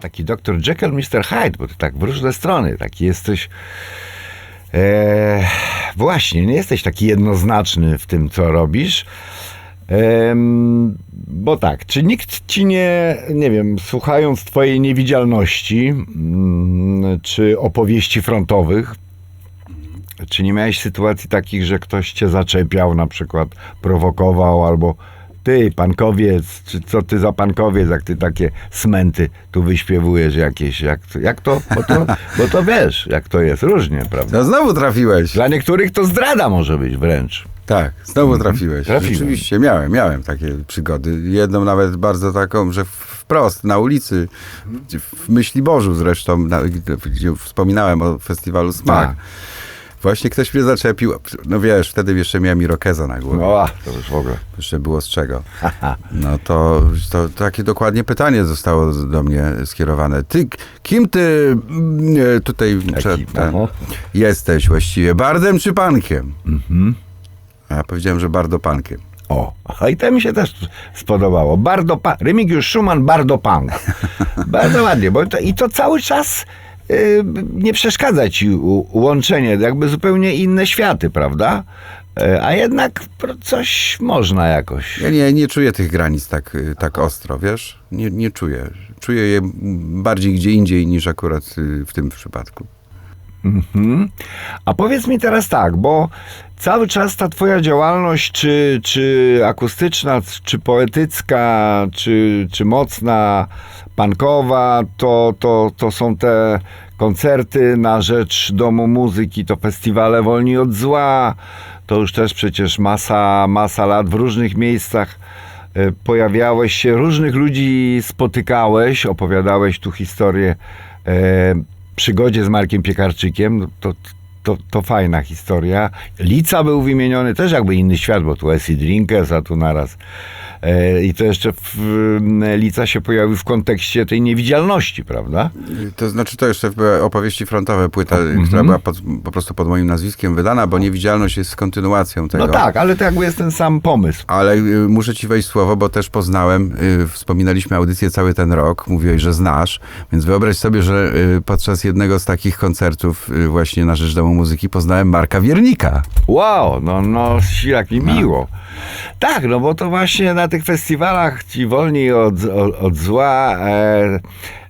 Taki doktor Jekyll, Mr. Hyde, bo to tak w różne strony, taki jesteś... E, właśnie, nie jesteś taki jednoznaczny w tym, co robisz. Bo tak, czy nikt ci nie, nie wiem, słuchając twojej niewidzialności, mm, czy opowieści frontowych, czy nie miałeś sytuacji takich, że ktoś cię zaczepiał, na przykład prowokował, albo ty, pankowiec, czy co ty za pankowiec, jak ty takie smenty tu wyśpiewujesz jakieś, jak, jak to, bo to, bo to wiesz, jak to jest, różnie, prawda? No znowu trafiłeś. Dla niektórych to zdrada może być wręcz. Tak, znowu trafiłeś. Trafiłem. Rzeczywiście miałem, miałem takie przygody. Jedną nawet bardzo taką, że wprost na ulicy, gdzie w Myśli Bożu zresztą, na, gdzie- gdzie wspominałem o festiwalu Smak. Tak. Właśnie ktoś mnie zaczepił. No wiesz, wtedy jeszcze miałem irokeza na głowie. No, a, to już w ogóle. Jeszcze było z czego. No to, to takie dokładnie pytanie zostało do mnie skierowane. Ty, kim ty mm, e, tutaj prze- ten, aha. jesteś właściwie? Bardem czy pankiem? Mhm. A ja powiedziałem, że bardopankiem. O, a i to mi się też spodobało. Bardo pa- Remigiusz Szuman, Bardo Punk. Bardzo ładnie, bo to, i to cały czas nie przeszkadza ci łączenie, jakby zupełnie inne światy, prawda? E, A jednak coś można jakoś. Ja nie, nie czuję tych granic tak, y, tak ostro, wiesz? Nie, nie czuję. Czuję je bardziej gdzie indziej niż akurat y, w tym przypadku. Mhm. A powiedz mi teraz tak, bo cały czas ta twoja działalność, czy, czy akustyczna, czy poetycka, czy, czy mocna, punkowa, to, to, to są te koncerty na rzecz Domu Muzyki, to festiwale Wolni od Zła, to już też przecież masa, masa lat w różnych miejscach e, pojawiałeś się, różnych ludzi spotykałeś, opowiadałeś tu historię e, przygodzie z Markiem Piekarczykiem, no to, to, to fajna historia. Lica był wymieniony, też jakby inny świat, bo tu Acid Drinkers, a tu naraz. E, I to jeszcze w, Lica się pojawił w kontekście tej niewidzialności, prawda? To znaczy, to jeszcze opowieści frontowe, płyta, Mhm. która była pod, po prostu pod moim nazwiskiem wydana, bo Niewidzialność jest kontynuacją tego. No tak, ale to jakby jest ten sam pomysł. Ale y, muszę ci wejść słowo, bo też poznałem, y, wspominaliśmy audycję cały ten rok, mówiłeś, że znasz, więc wyobraź sobie, że y, podczas jednego z takich koncertów y, właśnie na Rzecz Domu Muzyki poznałem Marka Wiernika. Wow, no, no jak mi miło. Tak, no bo to właśnie na tych festiwalach ci wolni od, od, od zła e,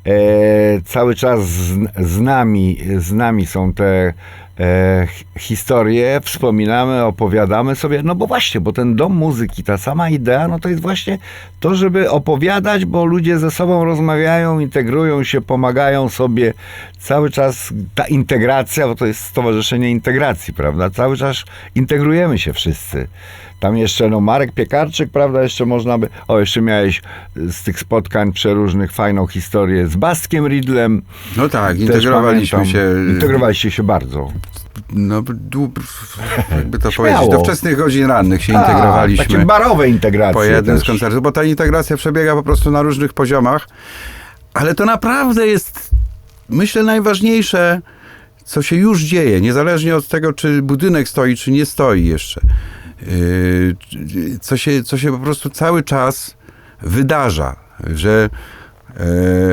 e, cały czas z, z, nami, z nami są te e, hi- historie, wspominamy, opowiadamy sobie, no bo właśnie, bo ten dom muzyki, ta sama idea, no to jest właśnie to, żeby opowiadać, bo ludzie ze sobą rozmawiają, integrują się, pomagają sobie. Cały czas ta integracja, bo to jest Stowarzyszenie Integracji, prawda? Cały czas integrujemy się wszyscy. Tam jeszcze, no Marek Piekarczyk, prawda, jeszcze można by... O, jeszcze miałeś z tych spotkań przeróżnych fajną historię z Bastkiem Ridlem. No tak, Też integrowaliśmy pamiętam. się. y, Integrowaliście się bardzo. No, jakby to Śmiało. powiedzieć, do wczesnych godzin rannych się Tak, integrowaliśmy. Takie barowe integracje po jednym z koncertów, bo ta integracja przebiega po prostu na różnych poziomach, ale to naprawdę jest, myślę, najważniejsze, co się już dzieje, niezależnie od tego, czy budynek stoi, czy nie stoi jeszcze. Yy, Co się, co się po prostu cały czas wydarza, że,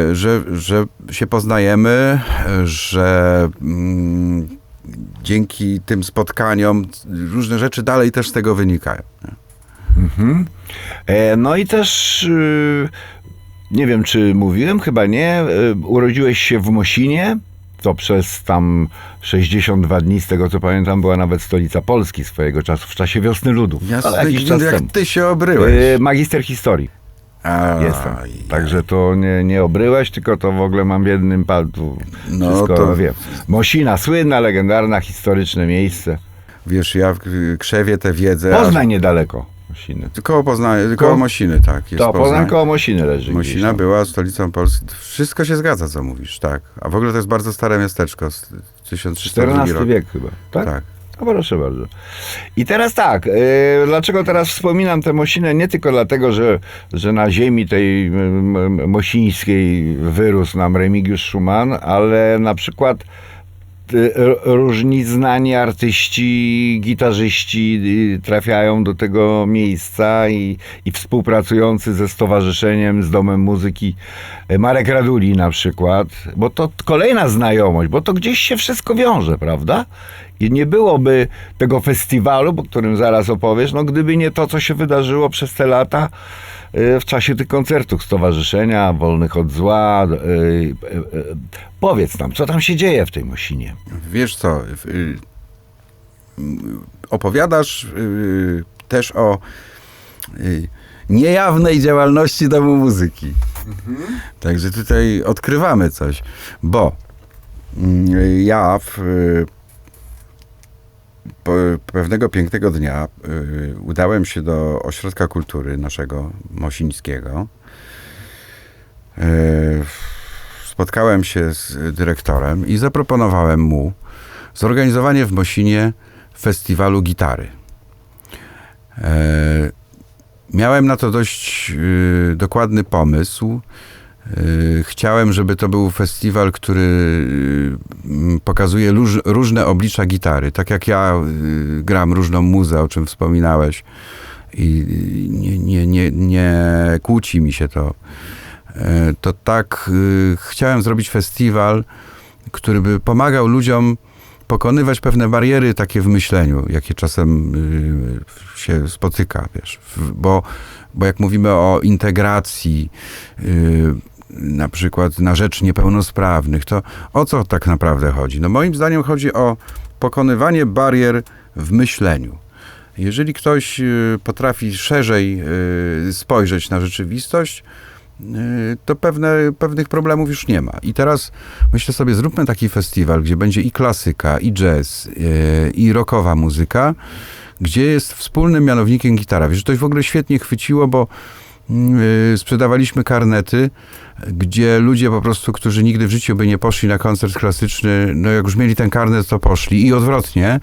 yy, że, że się poznajemy, że mm, dzięki tym spotkaniom różne rzeczy dalej też z tego wynikają. Mhm. E, no i też y, nie wiem, czy mówiłem, chyba nie. y, Urodziłeś się w Mosinie. To przez tam 62 dni, z tego co pamiętam, była nawet stolica Polski swojego czasu, w czasie wiosny ludów. Ja jakiś czas jak temu. ty się obryłeś. E, Magister historii Aj, jestem. Także to nie, nie obryłeś, tylko to w ogóle mam w jednym palcu. No Wszystko to- wiem. Mosina, słynna, legendarna, historyczne miejsce. Wiesz, ja krzewię tę wiedzę. Poznań niedaleko Mosiny. aż- Koło Poznania, koło Koło- Mosiny, tak. Jest To Poznań Poznań. koło Mosiny leży gdzieś Mosina tam. była stolicą Polski. Wszystko się zgadza, co mówisz, tak. A w ogóle to jest bardzo stare miasteczko z 1302 XIV wiek chyba, tak? Tak. No proszę bardzo. I teraz tak, yy, dlaczego teraz wspominam tę Mosinę? Nie tylko dlatego, że, że na ziemi tej mosińskiej wyrósł nam Remigiusz Schumann, ale na przykład y, różni znani artyści, gitarzyści y, trafiają do tego miejsca i, i współpracujący ze stowarzyszeniem, z Domem Muzyki y, Marek Raduli na przykład, bo to kolejna znajomość, bo to gdzieś się wszystko wiąże, prawda? I nie byłoby tego festiwalu, o którym zaraz opowiesz, no gdyby nie to, co się wydarzyło przez te lata y, w czasie tych koncertów Stowarzyszenia Wolnych od Zła. y, y, Powiedz nam, co tam się dzieje w tej Mosinie? Wiesz co, opowiadasz też o niejawnej działalności Domu Muzyki. Także tutaj odkrywamy coś, bo mm, ja w, pewnego pięknego dnia y, udałem się do ośrodka kultury naszego Mosińskiego. Y, spotkałem się z dyrektorem i zaproponowałem mu zorganizowanie w Mosinie festiwalu gitary. E, miałem na to dość y, dokładny pomysł. Y, chciałem, żeby to był festiwal, który m, pokazuje róż, różne oblicza gitary. Tak jak ja y, gram różną muzę, o czym wspominałeś. I nie, nie, nie, nie kłóci mi się to. E, To tak chciałem zrobić festiwal, który by pomagał ludziom pokonywać pewne bariery takie w myśleniu, jakie czasem się spotyka, wiesz, bo, bo jak mówimy o integracji, na przykład na rzecz niepełnosprawnych, to o co tak naprawdę chodzi? No moim zdaniem chodzi o pokonywanie barier w myśleniu. Jeżeli ktoś y, potrafi szerzej y, spojrzeć na rzeczywistość, y, to pewne, pewnych problemów już nie ma. I teraz myślę sobie, zróbmy taki festiwal, gdzie będzie i klasyka, i jazz, i rockowa muzyka, gdzie jest wspólnym mianownikiem gitara. Wiesz, to w ogóle świetnie chwyciło, bo y, sprzedawaliśmy karnety, gdzie ludzie po prostu, którzy nigdy w życiu by nie poszli na koncert klasyczny, no jak już mieli ten karnet, to poszli i odwrotnie.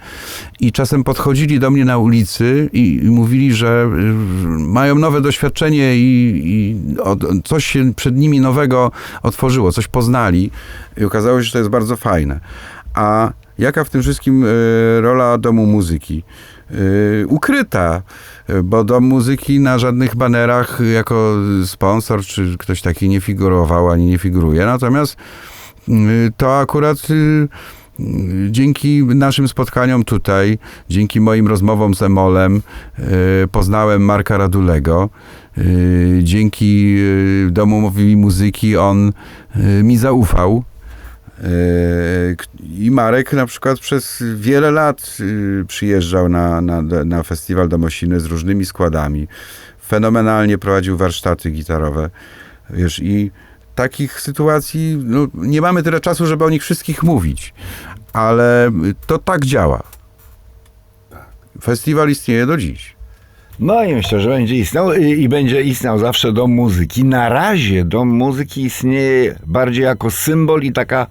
I czasem podchodzili do mnie na ulicy i, i mówili, że y, mają nowe doświadczenie i, i od, coś się przed nimi nowego otworzyło, coś poznali i okazało się, że to jest bardzo fajne. A jaka w tym wszystkim y, rola Domu Muzyki? Y, ukryta, bo Dom Muzyki na żadnych banerach jako sponsor czy ktoś taki nie figurował ani nie figuruje. Natomiast y, to akurat y, dzięki naszym spotkaniom tutaj, dzięki moim rozmowom z Emolem, poznałem Marka Radulego. Dzięki Domowi Muzyki on mi zaufał. Yy, I Marek na przykład przez wiele lat yy, przyjeżdżał na, na, na festiwal do Mosiny z różnymi składami. Fenomenalnie prowadził warsztaty gitarowe. Wiesz, i takich sytuacji, no, nie mamy tyle czasu, żeby o nich wszystkich mówić, ale to tak działa. Festiwal istnieje do dziś. No i myślę, że będzie istniał i, i będzie istniał zawsze Dom Muzyki. Na razie Dom Muzyki istnieje bardziej jako symbol i taka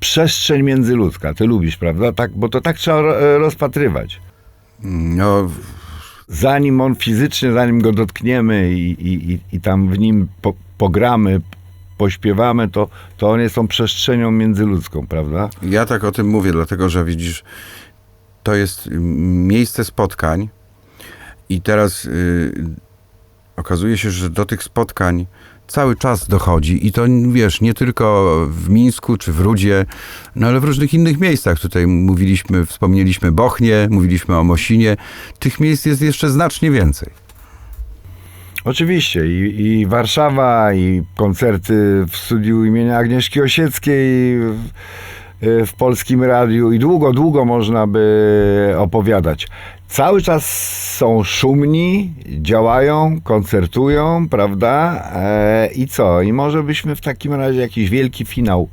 przestrzeń międzyludzka. Ty lubisz, prawda? Tak, bo to tak trzeba ro- rozpatrywać. No, Zanim on fizycznie, zanim go dotkniemy i, i, i, tam w nim po, pogramy, pośpiewamy, to, to on jest tą przestrzenią międzyludzką, prawda? Ja tak o tym mówię, dlatego że widzisz, to jest miejsce spotkań i teraz y, okazuje się, że do tych spotkań cały czas dochodzi i to wiesz, nie tylko w Mińsku czy w Rudzie, no ale w różnych innych miejscach. Tutaj mówiliśmy, wspomnieliśmy Bochnie, mówiliśmy o Mosinie. Tych miejsc jest jeszcze znacznie więcej. Oczywiście i, i Warszawa, i koncerty w studiu imienia Agnieszki Osieckiej w, w Polskim Radiu i długo, długo można by opowiadać. Cały czas są szumni, działają, koncertują, prawda? E, I co? I może byśmy w takim razie jakiś wielki finał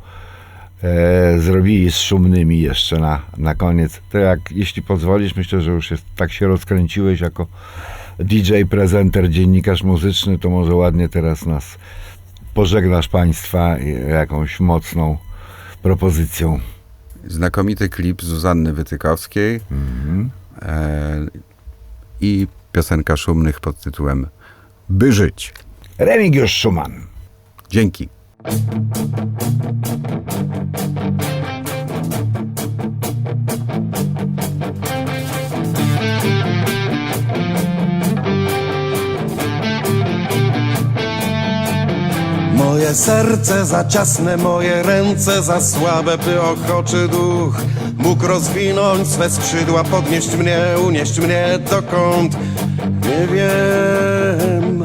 e, zrobili z szumnymi jeszcze na, na koniec. To jak, jeśli pozwolisz, myślę, że już jest, tak się rozkręciłeś jako DJ, prezenter, dziennikarz muzyczny, to może ładnie teraz nas pożegnasz Państwa jakąś mocną propozycją. Znakomity klip Zuzanny Wytykowskiej Mhm. E, i piosenka szumnych pod tytułem By żyć. Remigiusz Szuman. Dzięki. Moje serce za ciasne, moje ręce za słabe, by ochroczy duch mógł rozwinąć swe skrzydła, podnieść mnie, unieść mnie dokąd nie wiem.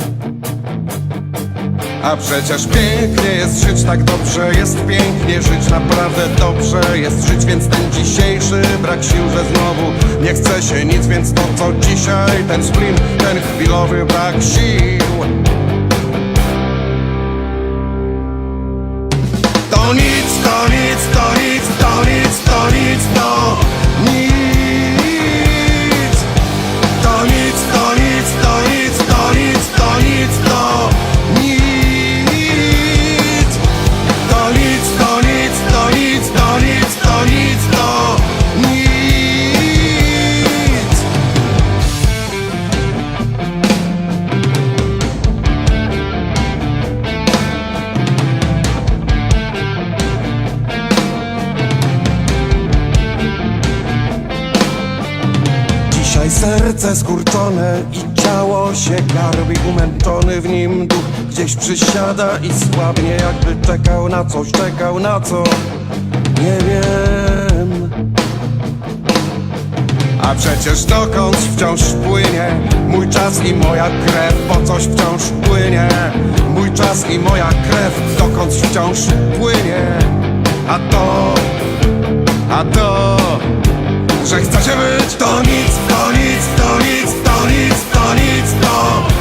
A przecież pięknie jest żyć tak dobrze, jest pięknie żyć naprawdę dobrze, jest żyć, więc ten dzisiejszy brak sił, że znowu nie chce się nic, więc to co dzisiaj, ten sprint, ten chwilowy brak sił. To nic, to nic, to to serce skurczone i ciało się garbi. Umęczony w nim duch gdzieś przysiada i słabnie Jakby czekał na coś, czekał na co? Nie wiem. A przecież dokąd wciąż płynie Mój czas i moja krew Po coś wciąż płynie. Mój czas i moja krew Dokąd wciąż płynie. A to A to że chce się być. To nic, to nic, to nic, to nic, to nic, to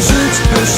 żyć, żyć.